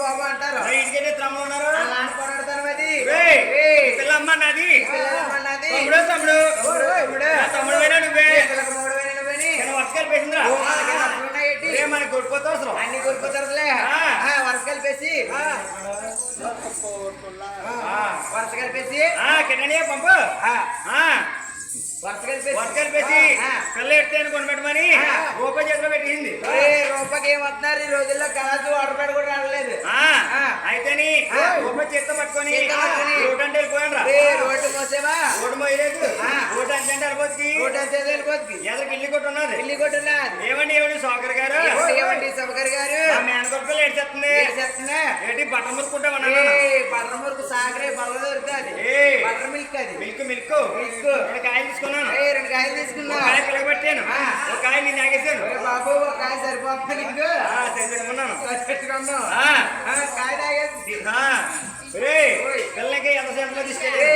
బాబు అంటారు? ఇంటికెళ్ళి తమ్ముడు ఉన్నారు. అలాంటి కొనడతాను అది? ఏయ్, ఏయ్, ఈ పిల్ల అమ్మ నాది. తమ్ముడు తమ్ముడు. తమ్ముడు, పోయినా నువ్వే. వర్షకాలు పేసిందిరా అవసరం. అన్ని కిరణ్య పంపు. పిల్ల ఎడితే కొనిపెట్టమని ఆ. రూపాయి చేతిలో పెట్టింది. వస్తున్నారు? ఈ రోజుల్లో కళాసు ప్యాడ్ కూడా రావట్లేదు. అయితేని ఆ. రూపాయి చేత్తో పట్టుకొని చేత్తో పట్టుకొని. రోడ్ అంటే వెళ్ళిపోయాను రోడ్డు మోసేవా? రోడ్డు మోయలేదు. ఆ. రోడ్డు అంటే వెళ్ళిపోతుంది రోడ్డు అంతే వెళ్ళిపోతుంది ఎదరికి ఇల్లు కొట్టి ఉన్నది ఇల్లు కొట్టున్నారు ఏమండి ఏమండి సోకర్ గారు? ఏమండి, గారు? మేనకొడుకులు ఏడ్చేస్తుంది. ఏం చేస్తున్నా ఏంటి బట్ట మురుకుంటా ఉన్నాను బటర్ మురుకు సాగరే బల్ల ఒక తీసుకున్నా కాయ పిల్లగొట్టాను ఆ. ఒక కాయ నేను ఒరే బాబు ఒక కాయ సరిపోతుంది నీకు? ఆ, తెచ్చుకున్నాను పెట్టుకున్నావు ఆ. ఆ, కాయ తాగేసి ఎంత తీసుకెళ్ళి.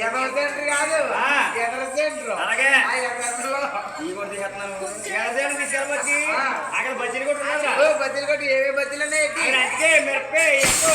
ఎదవ సెంటర్ కాదు. ఆ. ఎదర సెంటర్. అలాగే. ఈ కూడా తీసుకెళ్ళి. అక్కడ బజ్జీలు కూడా ఉన్నారా బజ్జీలు కొట్టి ఏవే బజ్జీలు ఉన్నాయి మిరపే ఎక్కువ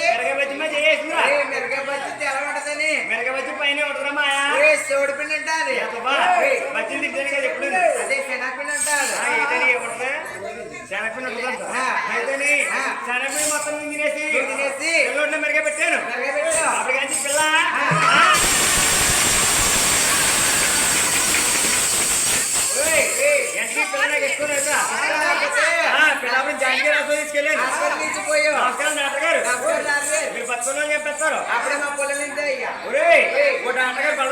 పిల్లప్పుడు జాంగీ రాసు తీసుకెళ్ళాను హాస్పిటల్ తీసుకుపోయావు నమస్కారం డాక్టర్ గారు. మీరు పట్టుకుని చెప్పేస్తారు అప్పుడే మా పొలం ఏయ్. ఒక డాక్టర్ గారు బల్ల